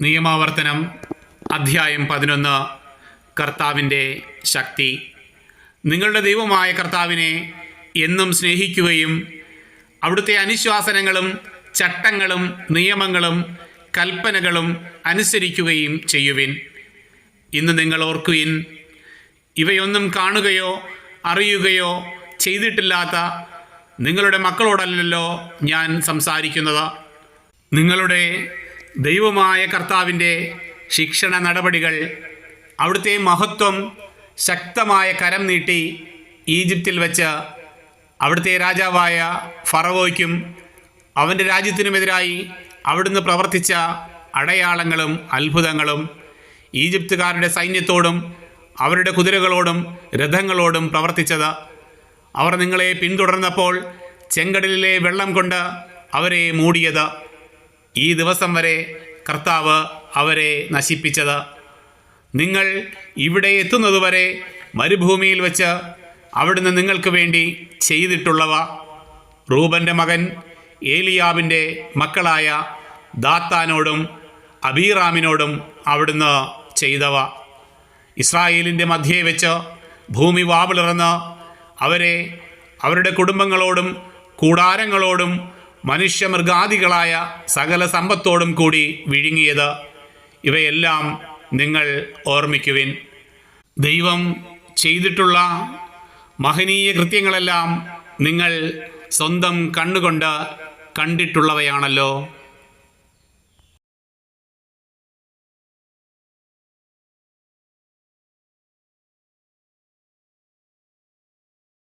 നിയമാവർത്തനം അധ്യായം പതിനൊന്ന്. കർത്താവിന്റെ ശക്തി. നിങ്ങളുടെ ദൈവമായ കർത്താവിനെ എന്നും സ്നേഹിക്കുകയും അവിടുത്തെ അനുശാസനങ്ങളും ചട്ടങ്ങളും നിയമങ്ങളും കൽപ്പനകളും അനുസരിക്കുകയും ചെയ്യുവിൻ. ഇന്ന് നിങ്ങൾ ഓർക്കുവിൻ ഇവയൊന്നും കാണുകയോ അറിയുകയോ ചെയ്തിട്ടില്ലാത്ത നിങ്ങളുടെ മക്കളോടല്ലല്ലോ ഞാൻ സംസാരിക്കുന്നത്. നിങ്ങളുടെ ദൈവമായ കർത്താവിന്റെ ശിക്ഷണ നടപടികൾ അവിടുത്തെ മഹത്വം ശക്തമായ കരം നീട്ടി ഈജിപ്തിൽ വെച്ച് അവിടുത്തെ രാജാവായ ഫറവോയ്ക്കും അവന്റെ രാജ്യത്തിനുമെതിരായി അവിടുന്ന് പ്രവർത്തിച്ച അടയാളങ്ങളും അത്ഭുതങ്ങളും ഈജിപ്തുകാരുടെ സൈന്യത്തോടും അവരുടെ കുതിരകളോടും രഥങ്ങളോടും പ്രവർത്തിച്ചത്. അവർ നിങ്ങളെ പിന്തുടർന്നപ്പോൾ ചെങ്കടലിലെ വെള്ളം കൊണ്ട് അവരെ മൂടിയത്. ഈ ദിവസം വരെ കർത്താവ് അവരെ നശിപ്പിച്ചത്. നിങ്ങൾ ഇവിടെ എത്തുന്നതുവരെ മരുഭൂമിയിൽ വച്ച് അവിടുന്ന് നിങ്ങൾക്ക് വേണ്ടി ചെയ്തിട്ടുള്ളവ. റൂബന്റെ മകൻ ഏലിയാവിന്റെ മക്കളായ ദാത്താനോടും അബീറാമിനോടും അവിടുന്ന് ചെയ്തവ. ഇസ്രായേലിന്റെ മധ്യേ വെച്ച് ഭൂമി വാവിളിറന്ന് അവരെ അവരുടെ കുടുംബങ്ങളോടും കൂടാരങ്ങളോടും മനുഷ്യമൃഗാദികളായ സകല സമ്പത്തോടും കൂടി വിഴുങ്ങിയത് ഇവയെല്ലാം നിങ്ങൾ ഓർമ്മിക്കുവിൻ. ദൈവം ചെയ്തിട്ടുള്ള മഹനീയ കൃത്യങ്ങളെല്ലാം നിങ്ങൾ സ്വന്തം കണ്ണുകൊണ്ട് കണ്ടിട്ടുള്ളവയാണല്ലോ.